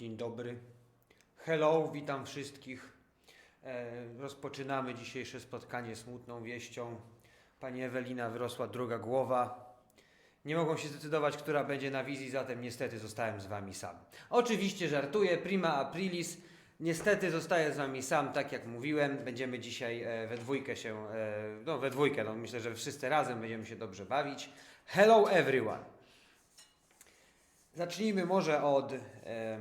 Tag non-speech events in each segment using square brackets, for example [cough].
Dzień dobry. Hello, witam wszystkich. E, rozpoczynamy dzisiejsze spotkanie smutną wieścią. Pani Ewelina wyrosła druga głowa. Nie mogą się zdecydować, która będzie na wizji, zatem niestety zostałem z wami sam. Oczywiście żartuję, prima aprilis. Niestety zostaję z wami sam, tak jak mówiłem. Będziemy dzisiaj e, we dwójkę się, e, no we dwójkę, no myślę, że wszyscy razem będziemy się dobrze bawić. Hello everyone. Zacznijmy może od e,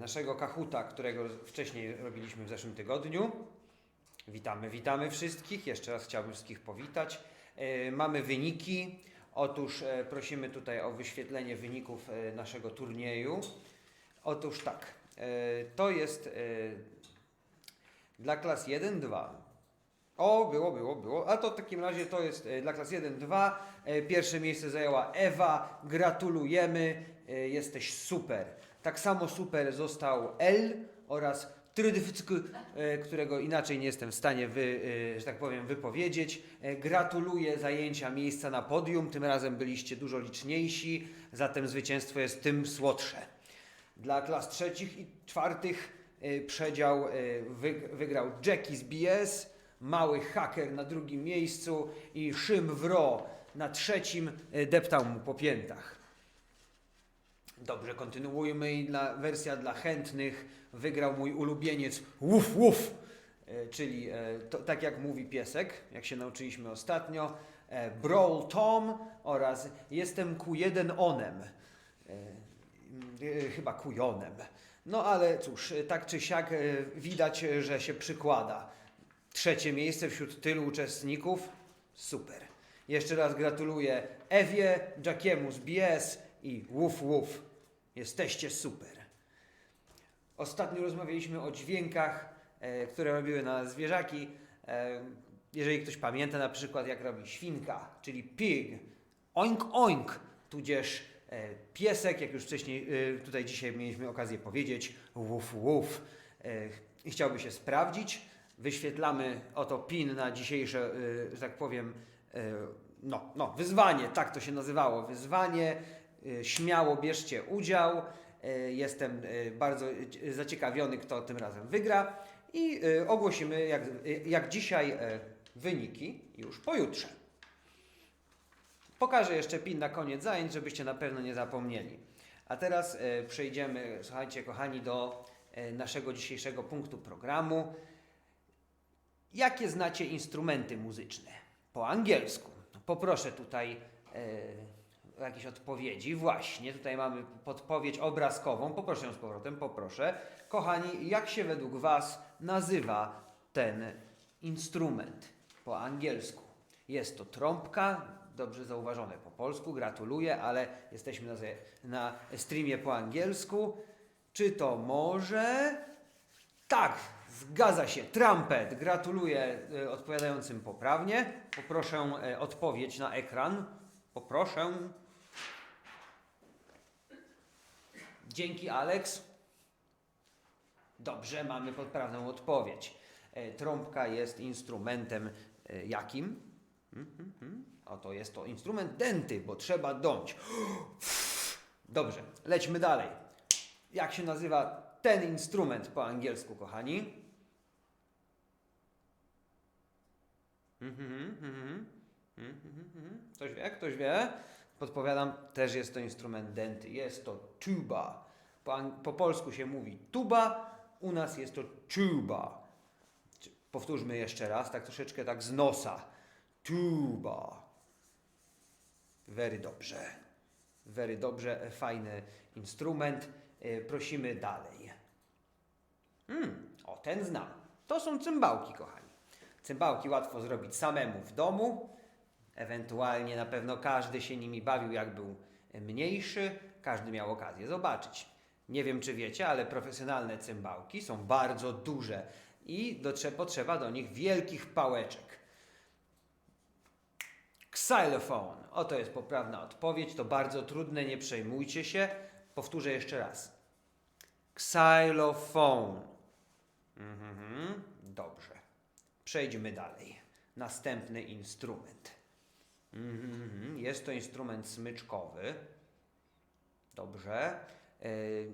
naszego kahuta, którego wcześniej robiliśmy w zeszłym tygodniu. Witamy, witamy wszystkich. Jeszcze raz chciałbym wszystkich powitać. E, mamy wyniki. Otóż e, prosimy tutaj o wyświetlenie wyników e, naszego turnieju. Otóż tak, e, to jest e, dla klas 1-2. O, było, było, było. A to w takim razie to jest e, dla klas 1-2. E, Pierwsze miejsce zajęła Ewa. Gratulujemy. E, Jesteś super. Tak samo super został L oraz Trydyfcyk, e, którego inaczej nie jestem w stanie, wy, e, że tak powiem, wypowiedzieć. E, Gratuluję zajęcia miejsca na podium. Tym razem byliście dużo liczniejsi, zatem zwycięstwo jest tym słodsze. Dla klas trzecich i czwartych przedział wy, wygrał Jackie z BS, mały haker na drugim miejscu i Szym Wro na trzecim deptał mu po piętach. Dobrze, kontynuujmy i dla, wersja dla chętnych wygrał mój ulubieniec Wuf Wuf, e, czyli e, to, tak jak mówi piesek, jak się nauczyliśmy ostatnio, e, Brawl Tom oraz Jestem Q1 Onem. E, e, chyba kujonem. No ale cóż, e, tak czy siak e, widać, e, że się przykłada. Trzecie miejsce wśród tylu uczestników. Super. Jeszcze raz gratuluję Ewie, Jackiemu z BS i Wuf Wuf. Jesteście super. Ostatnio rozmawialiśmy o dźwiękach, e, które robiły na zwierzaki. E, jeżeli ktoś pamięta na przykład jak robi świnka, czyli pig, oink oink, tudzież e, piesek, jak już wcześniej e, tutaj dzisiaj mieliśmy okazję powiedzieć, wuf wuf. E, chciałby się sprawdzić. Wyświetlamy oto pin na dzisiejsze, e, że tak powiem, e, no, no, wyzwanie, tak to się nazywało, wyzwanie. E, Śmiało bierzcie udział. E, Jestem e, bardzo zaciekawiony, kto tym razem wygra. I ogłosimy, jak, jak dzisiaj, wyniki już pojutrze. Pokażę jeszcze pin na koniec zajęć, żebyście na pewno nie zapomnieli. A teraz przejdziemy, słuchajcie, kochani, do naszego dzisiejszego punktu programu. Jakie znacie instrumenty muzyczne? Po angielsku. Poproszę tutaj jakieś odpowiedzi. Właśnie, tutaj mamy podpowiedź obrazkową. Poproszę ją z powrotem, poproszę. Kochani, jak się według Was nazywa ten instrument po angielsku? Jest to trąbka, dobrze zauważone po polsku, gratuluję, ale jesteśmy na, na streamie po angielsku. Czy to może... Tak, zgadza się. Trumpet. Gratuluję e, odpowiadającym poprawnie. Poproszę e, odpowiedź na ekran. Poproszę. Dzięki, Alex. Dobrze, mamy poprawną odpowiedź. E, Trąbka jest instrumentem e, jakim? Mhm, mhm. Oto jest to instrument denty, bo trzeba dąć. [gasps] Dobrze, lećmy dalej. Jak się nazywa ten instrument po angielsku, kochani? Ktoś wie? Ktoś wie? Podpowiadam, też jest to instrument denty. Jest to tuba. Po, po polsku się mówi tuba, u nas jest to tuba. Powtórzmy jeszcze raz, tak troszeczkę tak z nosa. Tuba. Very dobrze. Very dobrze, e, fajny instrument. E, Prosimy dalej. Hmm, o, ten znam. To są cymbałki, kochani. Cymbałki łatwo zrobić samemu w domu. Ewentualnie na pewno każdy się nimi bawił, jak był mniejszy. Każdy miał okazję zobaczyć. Nie wiem, czy wiecie, ale profesjonalne cymbałki są bardzo duże i dotrze- potrzeba do nich wielkich pałeczek. Xylophone. Oto jest poprawna odpowiedź. To bardzo trudne, nie przejmujcie się. Powtórzę jeszcze raz. Xylophone. Mhm, dobrze. Przejdźmy dalej. Następny instrument. Mhm, jest to instrument smyczkowy. Dobrze. E,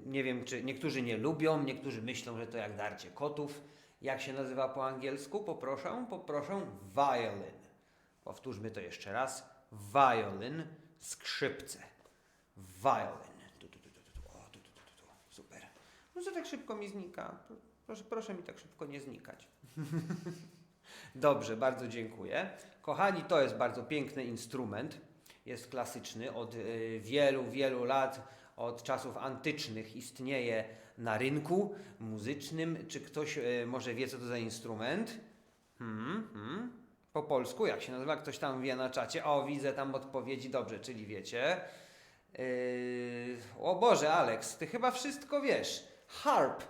nie wiem, czy niektórzy nie lubią, niektórzy myślą, że to jak darcie kotów. Jak się nazywa po angielsku? Poproszę, poproszę. Violin. Powtórzmy to jeszcze raz. Violin, skrzypce. Violin. Tu, tu, tu, tu. Super. No że tak szybko mi znika. Proszę, proszę mi tak szybko nie znikać. [laughs] Dobrze, bardzo dziękuję. Kochani, to jest bardzo piękny instrument. Jest klasyczny od y, wielu, wielu lat, od czasów antycznych istnieje na rynku muzycznym. Czy ktoś y, może wie, co to za instrument? Hmm, hmm. Po polsku, jak się nazywa? Ktoś tam wie na czacie. O, widzę tam odpowiedzi. Dobrze, czyli wiecie. Yy, o Boże, Alex, ty chyba wszystko wiesz. Harp.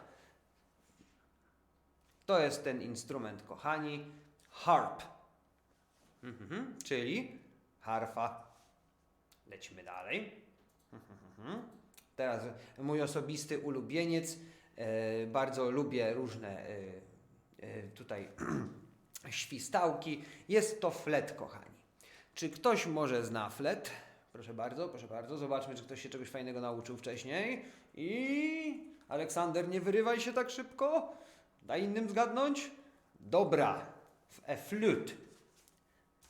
To jest ten instrument, kochani. Harp. Mhm, czyli harfa. Lecimy dalej. Mhm. Teraz mój osobisty ulubieniec. E, bardzo lubię różne e, e, tutaj [clears throat] świstałki. Jest to flet, kochani. Czy ktoś może zna flet? Proszę bardzo, proszę bardzo. Zobaczmy, czy ktoś się czegoś fajnego nauczył wcześniej. I Aleksander, nie wyrywaj się tak szybko. Daj innym zgadnąć. Dobra. A flute.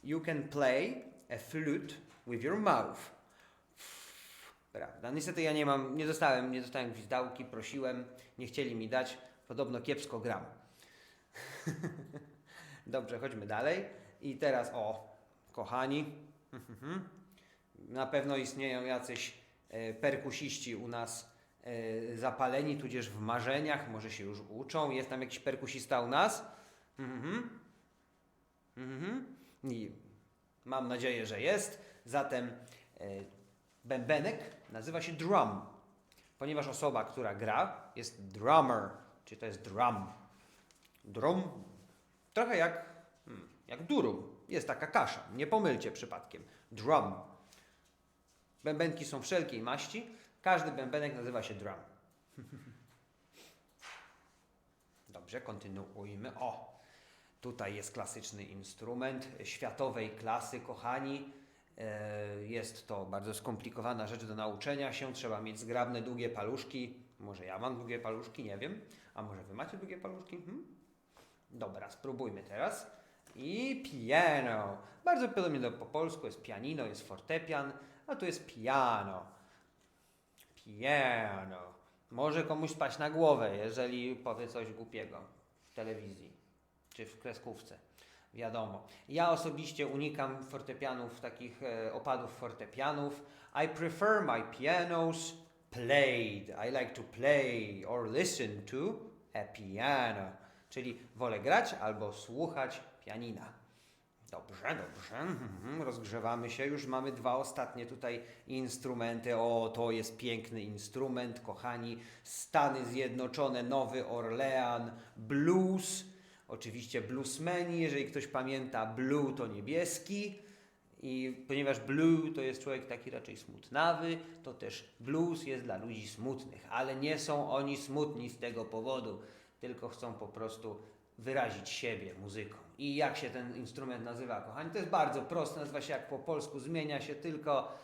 You can play a flute with your mouth. Prawda. Niestety ja nie mam, nie dostałem, nie dostałem gwizdałki, prosiłem, nie chcieli mi dać. Podobno kiepsko gram. [laughs] Dobrze, chodźmy dalej. I teraz o, kochani, [laughs] na pewno istnieją jacyś e, perkusiści u nas e, zapaleni, tudzież w marzeniach, może się już uczą. Jest tam jakiś perkusista u nas? Mhm. I mam nadzieję, że jest. Zatem e, bębenek nazywa się drum, ponieważ osoba, która gra, jest drummer, czyli to jest drum. Drum, trochę jak, hmm, jak durum. Jest taka kasza, nie pomylcie przypadkiem. Drum. Bębenki są wszelkiej maści. Każdy bębenek nazywa się drum. [laughs] Dobrze, kontynuujmy. O, tutaj jest klasyczny instrument światowej klasy, kochani. E, Jest to bardzo skomplikowana rzecz do nauczenia się. Trzeba mieć zgrabne, długie paluszki. Może ja mam długie paluszki, nie wiem. A może wy macie długie paluszki? Hmm? Dobra, spróbujmy teraz. I piano. Bardzo podobnie do po polsku jest pianino, jest fortepian, a tu jest piano. Piano. Może komuś spać na głowę, jeżeli powie coś głupiego w telewizji czy w kreskówce. Wiadomo. Ja osobiście unikam fortepianów, takich e, opadów fortepianów. I prefer my pianos played. I like to play or listen to a piano. Czyli wolę grać albo słuchać pianina. Dobrze, dobrze. Mhm, Rozgrzewamy się. Już mamy dwa ostatnie tutaj instrumenty. O, to jest piękny instrument, kochani. Stany Zjednoczone, Nowy Orlean, blues. Oczywiście bluesmeni, jeżeli ktoś pamięta, blue to niebieski. I ponieważ blue to jest człowiek taki raczej smutnawy, to też blues jest dla ludzi smutnych, ale nie są oni smutni z tego powodu, tylko chcą po prostu wyrazić siebie muzyką. I jak się ten instrument nazywa, kochani? To jest bardzo proste, nazywa się jak po polsku, zmienia się tylko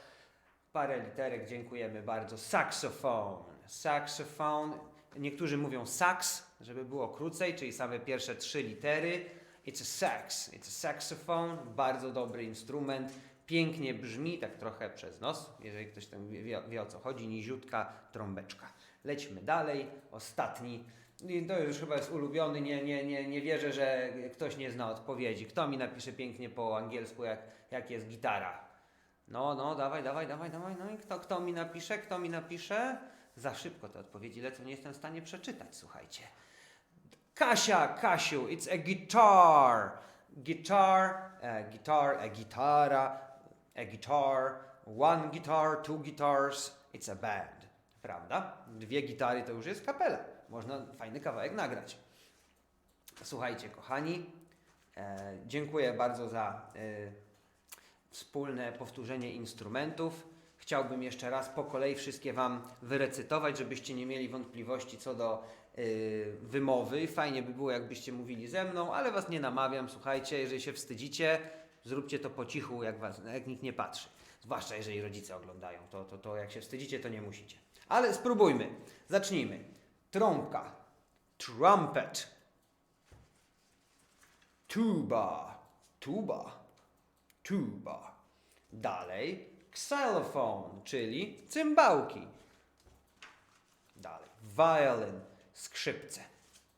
parę literek, dziękujemy bardzo. Saxofon. Saxofon. Niektórzy mówią sax, żeby było krócej, czyli same pierwsze trzy litery. It's a sax, it's a saxophone, bardzo dobry instrument, pięknie brzmi, tak trochę przez nos, jeżeli ktoś tam wie, wie, o co chodzi, niziutka trąbeczka. Lećmy dalej, ostatni, I to już chyba jest ulubiony, nie, nie, nie, nie wierzę, że ktoś nie zna odpowiedzi. Kto mi napisze pięknie po angielsku, jak, jak jest gitara? No, no, dawaj, dawaj, dawaj, dawaj, no i kto, kto mi napisze, kto mi napisze? Za szybko te odpowiedzi lecą, nie jestem w stanie przeczytać, słuchajcie. Kasia, Kasiu, it's a guitar. Guitar, a guitar, a gitara, a guitar, one guitar, two guitars, it's a band. Prawda? Dwie gitary to już jest kapela. Można fajny kawałek nagrać. Słuchajcie, kochani, e, dziękuję bardzo za e, wspólne powtórzenie instrumentów. Chciałbym jeszcze raz po kolei wszystkie Wam wyrecytować, żebyście nie mieli wątpliwości co do y, wymowy. Fajnie by było, jakbyście mówili ze mną, ale Was nie namawiam. Słuchajcie, jeżeli się wstydzicie, zróbcie to po cichu, jak, was, jak nikt nie patrzy. Zwłaszcza jeżeli rodzice oglądają. To, to, to jak się wstydzicie, to nie musicie. Ale spróbujmy. Zacznijmy. Trąbka. Trumpet. Tuba. Tuba. Tuba. Dalej. Xylophone, czyli cymbałki. Dalej. Violin. Skrzypce.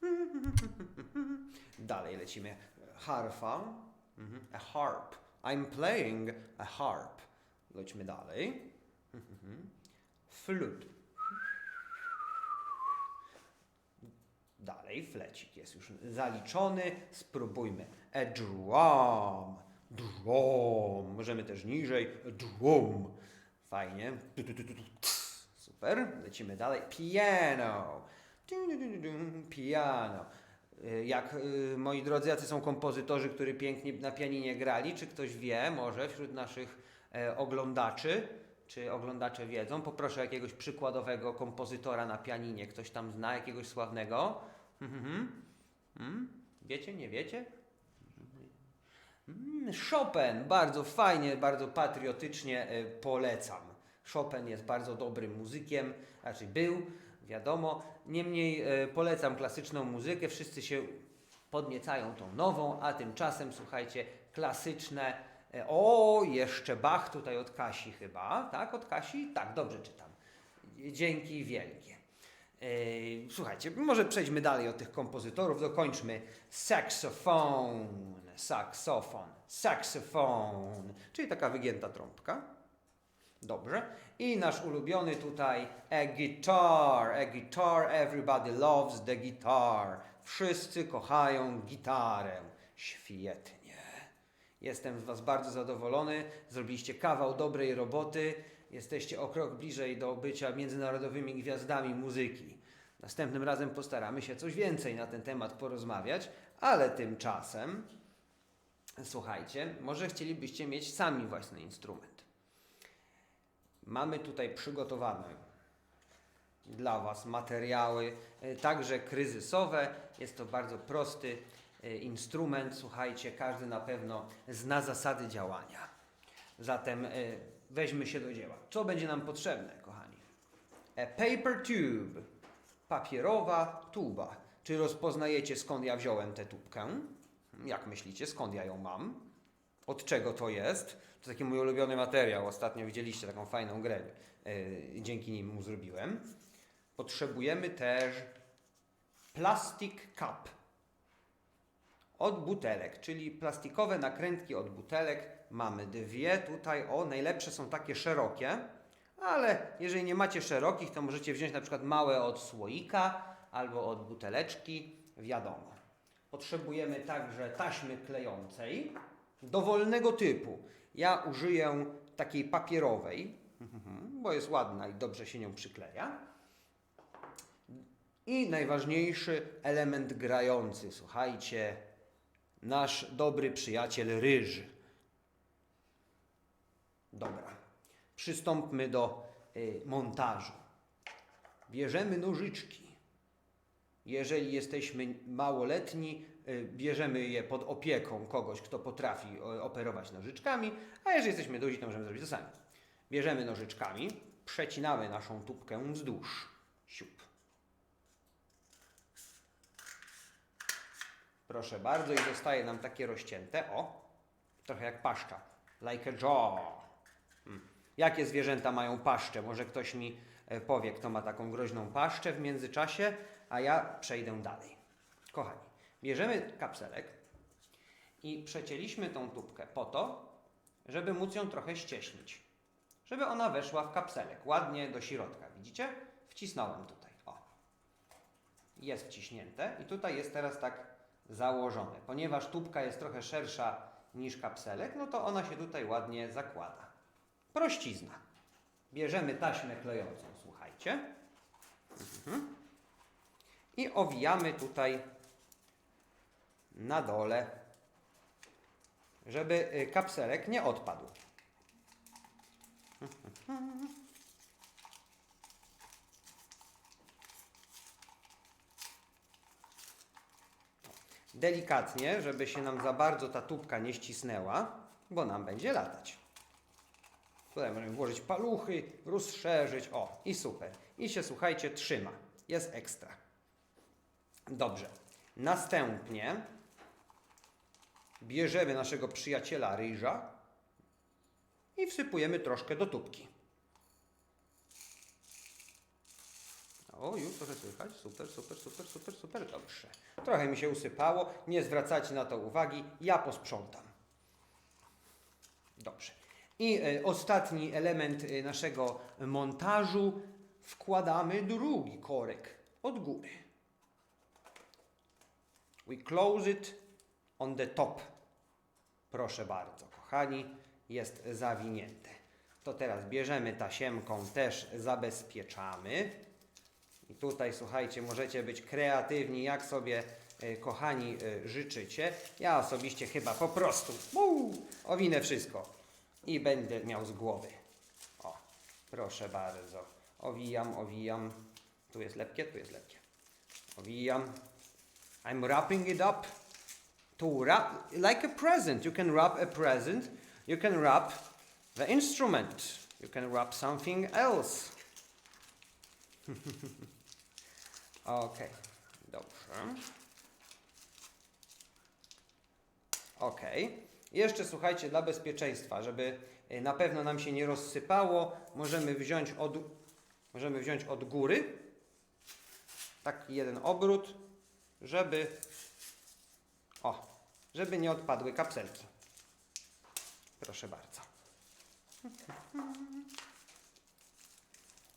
[laughs] Dalej lecimy. Harfa. Mhm. A harp. I'm playing a harp. Lećmy dalej. Flute. Dalej flecik jest już zaliczony. Spróbujmy. A drum. Drum. Możemy też niżej. Drum. Fajnie. Super. Lecimy dalej. Piano. Piano. Y, Jak y, moi drodzy, jacy są kompozytorzy, którzy pięknie na pianinie grali? Czy ktoś wie, może wśród naszych e, oglądaczy? Czy oglądacze wiedzą? Poproszę jakiegoś przykładowego kompozytora na pianinie. Ktoś tam zna jakiegoś sławnego? Mhm. Mm? Wiecie, nie wiecie? Mm, Chopin, bardzo fajnie, bardzo patriotycznie e, polecam. Chopin jest bardzo dobrym muzykiem, znaczy był, wiadomo. Niemniej e, polecam klasyczną muzykę, wszyscy się podniecają tą nową, a tymczasem słuchajcie, klasyczne. e, O, jeszcze Bach tutaj od Kasi chyba, tak? Od Kasi? Tak, dobrze czytam. Dzięki wielkie. Słuchajcie, może przejdźmy dalej od tych kompozytorów, dokończmy. Saxofon, saksofon, saksofon, czyli taka wygięta trąbka. Dobrze. I nasz ulubiony tutaj a guitar, a guitar, everybody loves the guitar. Wszyscy kochają gitarę. Świetnie. Jestem z Was bardzo zadowolony. Zrobiliście kawał dobrej roboty. Jesteście o krok bliżej do bycia międzynarodowymi gwiazdami muzyki. Następnym razem postaramy się coś więcej na ten temat porozmawiać, ale tymczasem, słuchajcie, może chcielibyście mieć sami własny instrument. Mamy tutaj przygotowane dla Was materiały, e, także kryzysowe. Jest to bardzo prosty e, instrument. Słuchajcie, każdy na pewno zna zasady działania. Zatem e, weźmy się do dzieła. Co będzie nam potrzebne, kochani? A paper tube, papierowa tuba. Czy rozpoznajecie skąd ja wziąłem tę tubkę? Jak myślicie, skąd ja ją mam? Od czego to jest? To taki mój ulubiony materiał. Ostatnio widzieliście taką fajną grę. Yy, dzięki nim mu zrobiłem. Potrzebujemy też plastic cup od butelek, czyli plastikowe nakrętki od butelek. Mamy dwie tutaj. O, najlepsze są takie szerokie, ale jeżeli nie macie szerokich, to możecie wziąć na przykład małe od słoika albo od buteleczki. Wiadomo. Potrzebujemy także taśmy klejącej dowolnego typu. Ja użyję takiej papierowej, [laughs] bo jest ładna i dobrze się nią przykleja. I najważniejszy element grający, słuchajcie, nasz dobry przyjaciel ryż. Dobra, przystąpmy do y, montażu. Bierzemy nożyczki. Jeżeli jesteśmy małoletni, y, bierzemy je pod opieką kogoś, kto potrafi operować nożyczkami, a jeżeli jesteśmy duzi, to możemy zrobić to sami. Bierzemy nożyczkami, przecinamy naszą tubkę wzdłuż. Siup. Proszę bardzo, i zostaje nam takie rozcięte, o, trochę jak paszcza, like a jaw. Hmm. Jakie zwierzęta mają paszczę? Może ktoś mi e, powie, kto ma taką groźną paszczę w międzyczasie, a ja przejdę dalej. Kochani, bierzemy kapselek i przecięliśmy tą tubkę po to, żeby móc ją trochę ścieśnić. Żeby ona weszła w kapselek, ładnie do środka. Widzicie? Wcisnąłem tutaj. O. Jest wciśnięte i tutaj jest teraz tak założone. Ponieważ tubka jest trochę szersza niż kapselek, no to ona się tutaj ładnie zakłada. Prościzna. Bierzemy taśmę klejącą, słuchajcie. Mhm. I owijamy tutaj na dole, żeby y, kapselek nie odpadł. Delikatnie, żeby się nam za bardzo ta tubka nie ścisnęła, bo nam będzie latać. Tutaj możemy włożyć paluchy, rozszerzyć. O, i super. I się, słuchajcie, trzyma. Jest ekstra. Dobrze. Następnie bierzemy naszego przyjaciela ryża i wsypujemy troszkę do tubki. O, już trochę słychać. Super, super, super, super, super. Dobrze. Trochę mi się usypało. Nie zwracajcie na to uwagi. Ja posprzątam. Dobrze. I e, ostatni element e, naszego montażu. Wkładamy drugi korek od góry. We close it on the top. Proszę bardzo, kochani, jest zawinięte. To teraz bierzemy tasiemką, też zabezpieczamy. I tutaj, słuchajcie, możecie być kreatywni, jak sobie, e, kochani, e, życzycie. Ja osobiście chyba po prostu uu, owinę wszystko i będę miał z głowy. O, proszę bardzo. Owijam, owijam. Tu jest lepkie, tu jest lepkie. Owijam. I'm wrapping it up to wrap like a present. You can wrap a present. You can wrap the instrument. You can wrap something else. [laughs] Okej, dobrze. Okej. Jeszcze słuchajcie, dla bezpieczeństwa, żeby y, na pewno nam się nie rozsypało, możemy wziąć od, możemy wziąć od góry taki jeden obrót, żeby o, żeby nie odpadły kapselki. Proszę bardzo.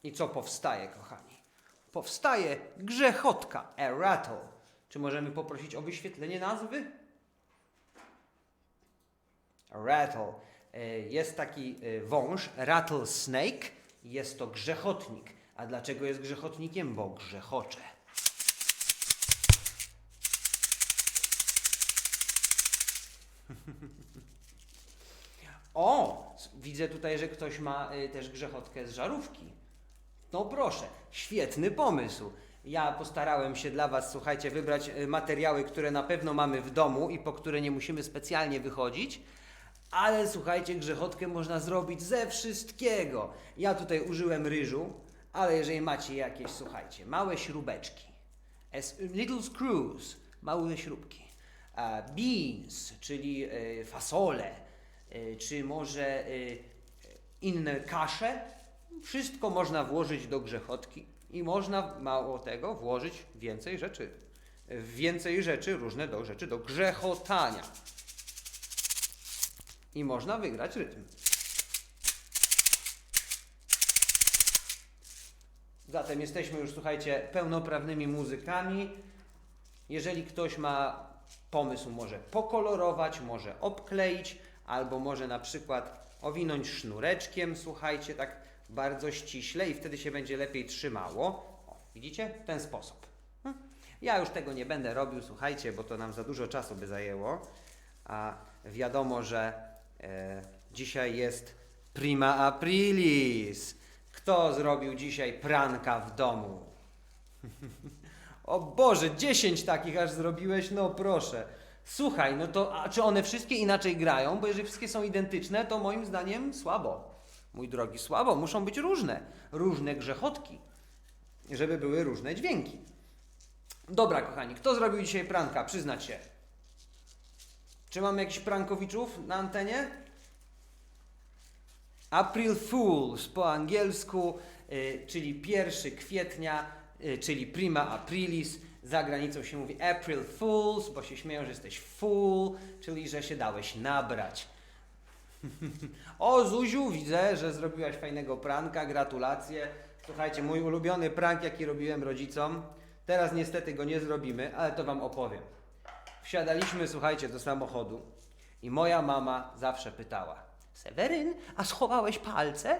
I co powstaje, kochani? Powstaje grzechotka, a rattle. Czy możemy poprosić o wyświetlenie nazwy? Rattle. Jest taki e, wąż, rattlesnake. Jest to grzechotnik. A dlaczego jest grzechotnikiem? Bo grzechocze. O! Widzę tutaj, że ktoś ma y, też grzechotkę z żarówki. No proszę, świetny pomysł. Ja postarałem się dla Was, słuchajcie, wybrać y, materiały, które na pewno mamy w domu i po które nie musimy specjalnie wychodzić. Ale słuchajcie, grzechotkę można zrobić ze wszystkiego. Ja tutaj użyłem ryżu, ale jeżeli macie jakieś, słuchajcie, małe śrubeczki, as little screws, małe śrubki, beans, czyli e, fasole, e, czy może e, inne kasze, wszystko można włożyć do grzechotki i można, mało tego, włożyć więcej rzeczy. Więcej rzeczy, różne do rzeczy do grzechotania. I można wygrać rytm. Zatem jesteśmy już, słuchajcie, pełnoprawnymi muzykami. Jeżeli ktoś ma pomysł, może pokolorować, może obkleić, albo może na przykład owinąć sznureczkiem, słuchajcie, tak bardzo ściśle i wtedy się będzie lepiej trzymało. O, widzicie? W ten sposób. Hm? Ja już tego nie będę robił, słuchajcie, bo to nam za dużo czasu by zajęło. A wiadomo, że e, dzisiaj jest prima aprilis. Kto zrobił dzisiaj pranka w domu? [laughs] O Boże, 10 takich aż zrobiłeś? No proszę. Słuchaj, no to a czy one wszystkie inaczej grają? Bo jeżeli wszystkie są identyczne, to moim zdaniem słabo. Mój drogi, słabo. Muszą być różne. Różne grzechotki. Żeby były różne dźwięki. Dobra, kochani, kto zrobił dzisiaj pranka? Przyznać się. Czy mamy jakichś prankowiczów na antenie? April Fools po angielsku, y, czyli 1 kwietnia, czyli prima aprilis. Za granicą się mówi April Fools, bo się śmieją, że jesteś fool, czyli że się dałeś nabrać. [laughs] o, Zuziu, widzę, że zrobiłaś fajnego pranka, gratulacje. Słuchajcie, mój ulubiony prank, jaki robiłem rodzicom. Teraz niestety go nie zrobimy, ale to wam opowiem. Wsiadaliśmy, słuchajcie, do samochodu i moja mama zawsze pytała: Seweryn, a schowałeś palce?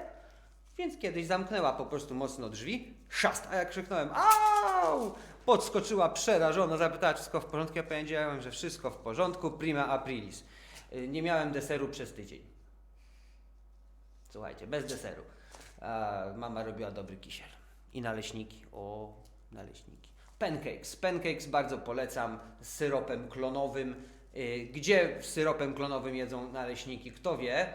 Więc kiedyś zamknęła po prostu mocno drzwi, szast, a jak krzyknąłem au! Podskoczyła przerażona, zapytała, czy wszystko w porządku. Ja powiedziałem, że wszystko w porządku, prima aprilis. Y, Nie miałem deseru przez tydzień. Słuchajcie, bez deseru. A mama robiła dobry kisiel. I naleśniki. O, naleśniki. Pancakes. Pancakes bardzo polecam z syropem klonowym. Y, Gdzie z syropem klonowym jedzą naleśniki? Kto wie?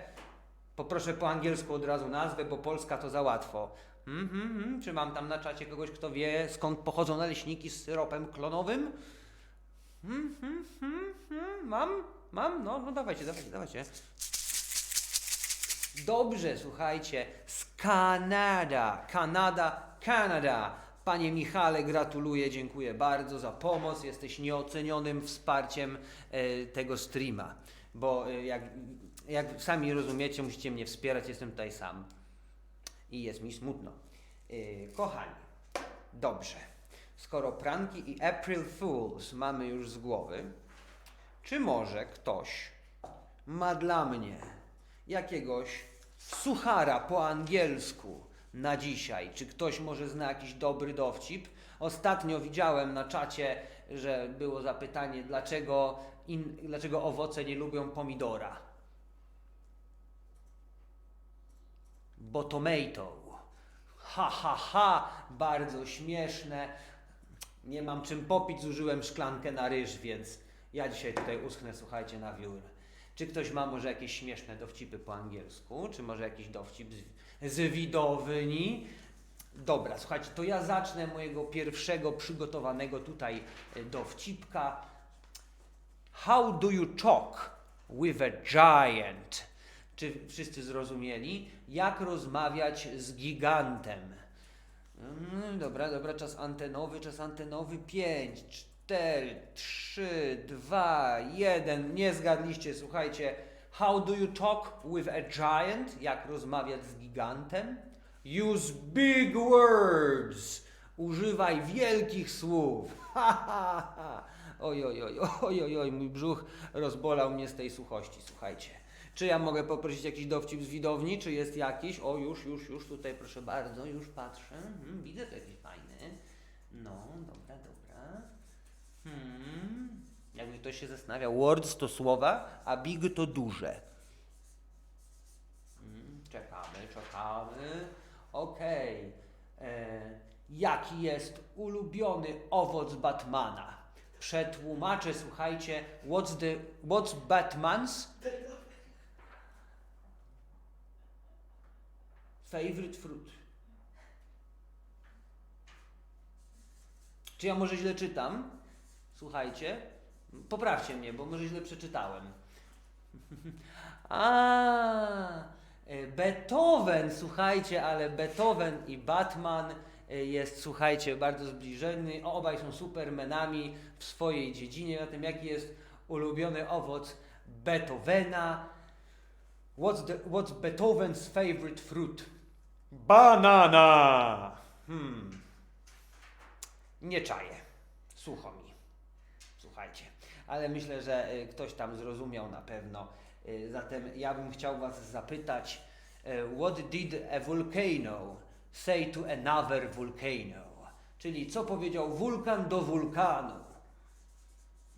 Poproszę po angielsku od razu nazwę, bo polska to za łatwo. Hmm, hmm. Czy mam tam na czacie kogoś, kto wie, skąd pochodzą naleśniki z syropem klonowym? Hmm, hmm, hmm. Mam? Mam? No, no dawajcie, dawajcie, dawajcie. Dobrze, słuchajcie, z Kanada, Kanada, Kanada. Panie Michale, gratuluję, dziękuję bardzo za pomoc. Jesteś nieocenionym wsparciem e, tego streama, bo e, jak, jak sami rozumiecie, musicie mnie wspierać, jestem tutaj sam. I jest mi smutno. E, kochani, dobrze. Skoro pranki i April Fools mamy już z głowy, czy może ktoś ma dla mnie jakiegoś suchara po angielsku na dzisiaj? Czy ktoś może zna jakiś dobry dowcip? Ostatnio widziałem na czacie, że było zapytanie, dlaczego, in, dlaczego owoce nie lubią pomidora. Bo tomato. Ha, ha, ha, bardzo śmieszne. Nie mam czym popić, zużyłem szklankę na ryż, więc ja dzisiaj tutaj uschnę, słuchajcie, na wiór. Czy ktoś ma może jakieś śmieszne dowcipy po angielsku? Czy może jakiś dowcip z, z widowni? Dobra, słuchajcie, to ja zacznę mojego pierwszego przygotowanego tutaj e, dowcipka. How do you talk with a giant? Czy wszyscy zrozumieli? Jak rozmawiać z gigantem? Mm, dobra, dobra, czas antenowy, czas antenowy 5, 4, 3, 2, 1. Nie zgadliście, słuchajcie. How do you talk with a giant? Jak rozmawiać z gigantem? Use big words. Używaj wielkich słów. [laughs] Ha, ha, ha. Oj, oj, oj, oj, oj, oj, mój brzuch rozbolał mnie z tej suchości, słuchajcie. Czy ja mogę poprosić jakiś dowcip z widowni? Czy jest jakiś? O, już, już, już tutaj, proszę bardzo, już patrzę. Hmm, widzę to jakiś fajny. No, dobra, dobra. Hmm. Jakby ktoś się zastanawiał, words to słowa, a big to duże. Hmm, czekamy, czekamy. Okej. E, Jaki jest ulubiony owoc Batmana? Przetłumaczę, słuchajcie, what's, the, what's Batman's favorite fruit? Czy ja może źle czytam? Słuchajcie, poprawcie mnie, bo może źle przeczytałem. [laughs] A, e, Beethoven, słuchajcie, ale Beethoven i Batman e, jest, słuchajcie, bardzo zbliżony. Obaj są supermenami w swojej dziedzinie. Zatem jaki jest ulubiony owoc Beethovena? What's, the, what's Beethoven's favorite fruit? Banana! Hmm. Nie czaję. Sucho mi. Słuchajcie. Ale myślę, że y, ktoś tam zrozumiał na pewno. Y, Zatem ja bym chciał Was zapytać, y, what did a volcano say to another volcano? Czyli co powiedział wulkan do wulkanu?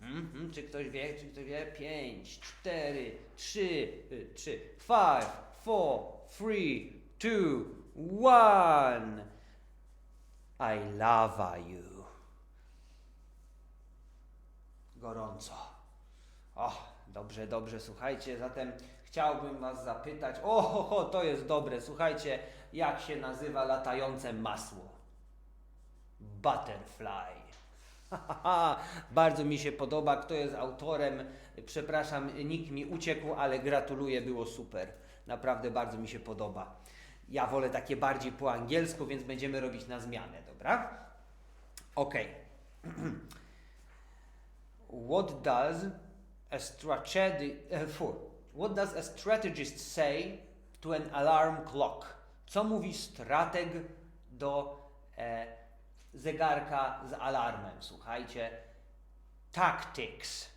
Mhm, czy ktoś wie, czy ktoś wie? 5, 4, 3, 3, 5, 4, 3, 2, 1. I love you. Gorąco. O, dobrze, dobrze, słuchajcie, zatem chciałbym Was zapytać, o, ho, ho, to jest dobre, słuchajcie, jak się nazywa latające masło? Butterfly. Bardzo mi się podoba, kto jest autorem. Przepraszam, nikt mi uciekł, ale gratuluję, było super. Naprawdę bardzo mi się podoba. Ja wolę takie bardziej po angielsku, więc będziemy robić na zmianę, dobra? Ok. [clears throat] What does a strategy, uh, what does a strategist say to an alarm clock? Co mówi strateg do e, zegarka z alarmem? Słuchajcie, tactics.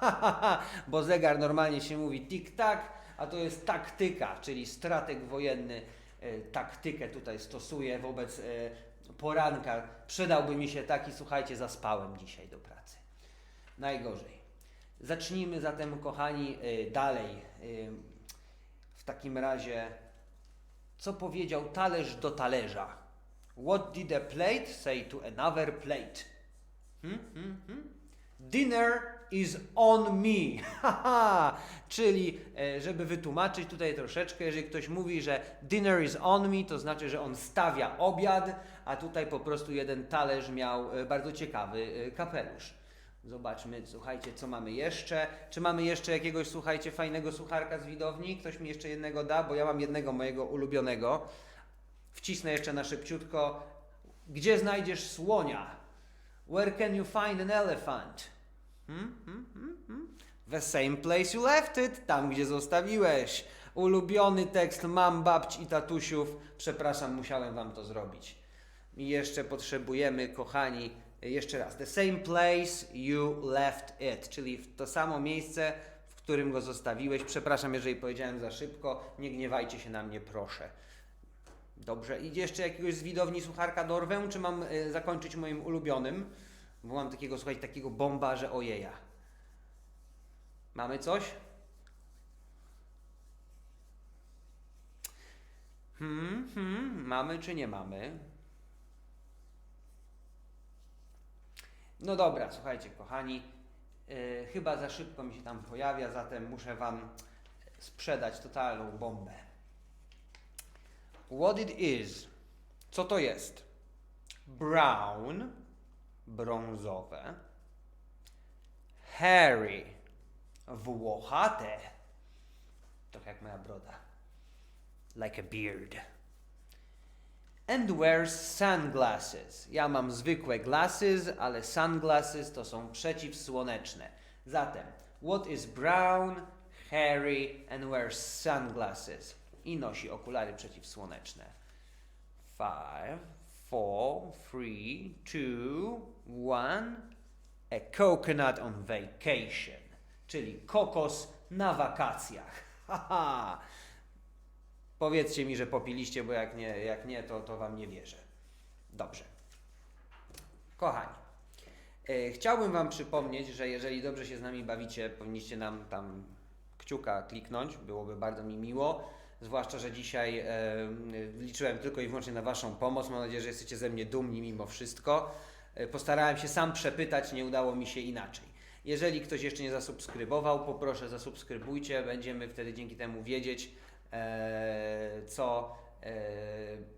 [laughs] Bo zegar normalnie się mówi tik-tak, a to jest taktyka, czyli strateg wojenny e, taktykę tutaj stosuje wobec e, poranka. Przydałby mi się taki, słuchajcie, zaspałem dzisiaj do pracy. Najgorzej. Zacznijmy zatem, kochani, y, dalej. W takim razie, co powiedział talerz do talerza? What did a plate say to another plate? Hmm? Hmm? Hmm? Dinner is on me. [laughs] Czyli e, żeby wytłumaczyć tutaj troszeczkę, jeżeli ktoś mówi, że dinner is on me, to znaczy, że on stawia obiad, a tutaj po prostu jeden talerz miał e, bardzo ciekawy e, kapelusz. Zobaczmy, słuchajcie, co mamy jeszcze. Czy mamy jeszcze jakiegoś, słuchajcie, fajnego sucharka z widowni? Ktoś mi jeszcze jednego da, bo ja mam jednego mojego ulubionego. Wcisnę jeszcze na szybciutko. Gdzie znajdziesz słonia? Where can you find an elephant? Hmm? Hmm? Hmm? Hmm? The same place you left it. Tam, gdzie zostawiłeś. Ulubiony tekst mam babci i tatusiów. Przepraszam, musiałem wam to zrobić. I jeszcze potrzebujemy, kochani, jeszcze raz. The same place you left it, czyli w to samo miejsce, w którym go zostawiłeś. Przepraszam, jeżeli powiedziałem za szybko. Nie gniewajcie się na mnie, proszę. Dobrze, idzie jeszcze jakiegoś z widowni sucharka dorwę, czy mam y, zakończyć moim ulubionym? Bo mam takiego, słuchajcie, takiego bomba, że ojeja. Mamy coś? Hmm, hmm, mamy czy nie mamy? No dobra, słuchajcie, kochani, yy, chyba za szybko mi się tam pojawia, zatem muszę Wam sprzedać totalną bombę. What it is? Co to jest? Brown, brązowe. Hairy, włochate. Trochę jak moja broda. Like a beard. And wears sunglasses. Ja mam zwykłe glasses, ale sunglasses to są przeciwsłoneczne. Zatem, what is brown, hairy and wears sunglasses? I nosi okulary przeciwsłoneczne. Five, four, three, two, one. A coconut on vacation. Czyli kokos na wakacjach. [laughs] Haha. Powiedzcie mi, że popiliście, bo jak nie, jak nie to, to Wam nie wierzę. Dobrze. Kochani, e, chciałbym Wam przypomnieć, że jeżeli dobrze się z nami bawicie, powinniście nam tam kciuka kliknąć, byłoby bardzo mi miło. Zwłaszcza, że dzisiaj e, liczyłem tylko i wyłącznie na Waszą pomoc. Mam nadzieję, że jesteście ze mnie dumni mimo wszystko. E, postarałem się sam przepytać, nie udało mi się inaczej. Jeżeli ktoś jeszcze nie zasubskrybował, poproszę zasubskrybujcie, będziemy wtedy dzięki temu wiedzieć, e, co e,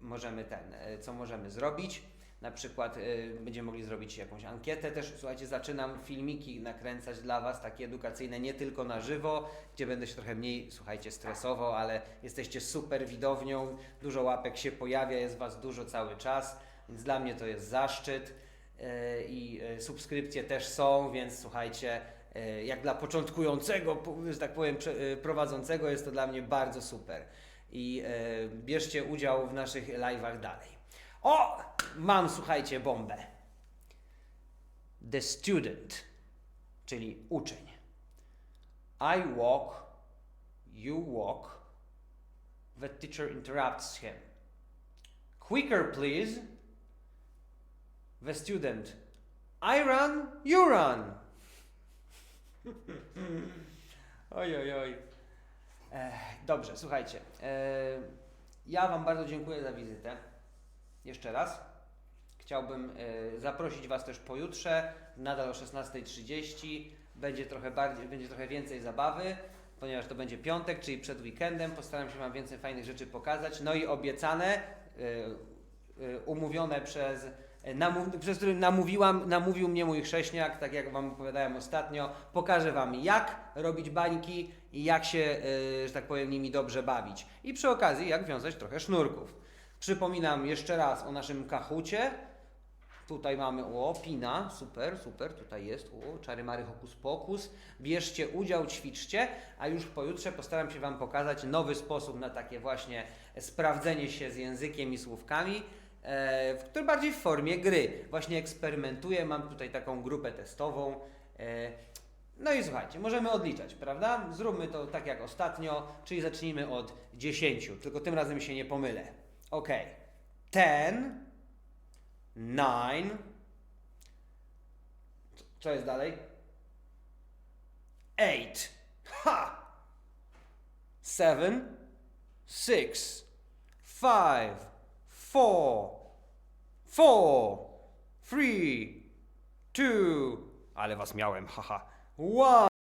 możemy ten, e, co możemy zrobić. Na przykład e, będziemy mogli zrobić jakąś ankietę też. Słuchajcie, zaczynam filmiki nakręcać dla Was, takie edukacyjne, nie tylko na żywo, gdzie będę się trochę mniej, słuchajcie, stresował, ale jesteście super widownią, dużo łapek się pojawia, jest Was dużo cały czas, więc dla mnie to jest zaszczyt e, i e, subskrypcje też są, więc słuchajcie, e, jak dla początkującego, po- że tak powiem, e, prowadzącego jest to dla mnie bardzo super. I e, bierzcie udział w naszych live'ach dalej. O! Mam, słuchajcie, bombę. The student, czyli uczeń. I walk, you walk. The teacher interrupts him. Quicker, please. The student. I run, you run. [laughs] oj, oj, oj. E, dobrze, słuchajcie. E, ja Wam bardzo dziękuję za wizytę. Jeszcze raz. Chciałbym e, zaprosić Was też pojutrze, nadal o 16.30. Będzie trochę, bardziej, będzie trochę więcej zabawy, ponieważ to będzie piątek, czyli przed weekendem. Postaram się Wam więcej fajnych rzeczy pokazać. No i obiecane, e, e, umówione przez, namów, przez który namówiłam, namówił mnie mój chrześniak, tak jak Wam opowiadałem ostatnio. Pokażę Wam, jak robić bańki i jak się, że tak powiem, nimi dobrze bawić. I przy okazji, jak wiązać trochę sznurków. Przypominam jeszcze raz o naszym kachucie. Tutaj mamy, o, pina, super, super, tutaj jest, o, czary mary hokus pokus. Bierzcie udział, ćwiczcie, a już pojutrze postaram się Wam pokazać nowy sposób na takie właśnie sprawdzenie się z językiem i słówkami, e, w którym bardziej w formie gry. Właśnie eksperymentuję, mam tutaj taką grupę testową. E, no i słuchajcie, możemy odliczać, prawda? Zróbmy to tak jak ostatnio, czyli zacznijmy od 10, tylko tym razem się nie pomylę. Ok. 10, 9. Co jest dalej? 8. Ha! 7, 6, 5, 4, 4, 3, 2. Ale was miałem, haha. Wow!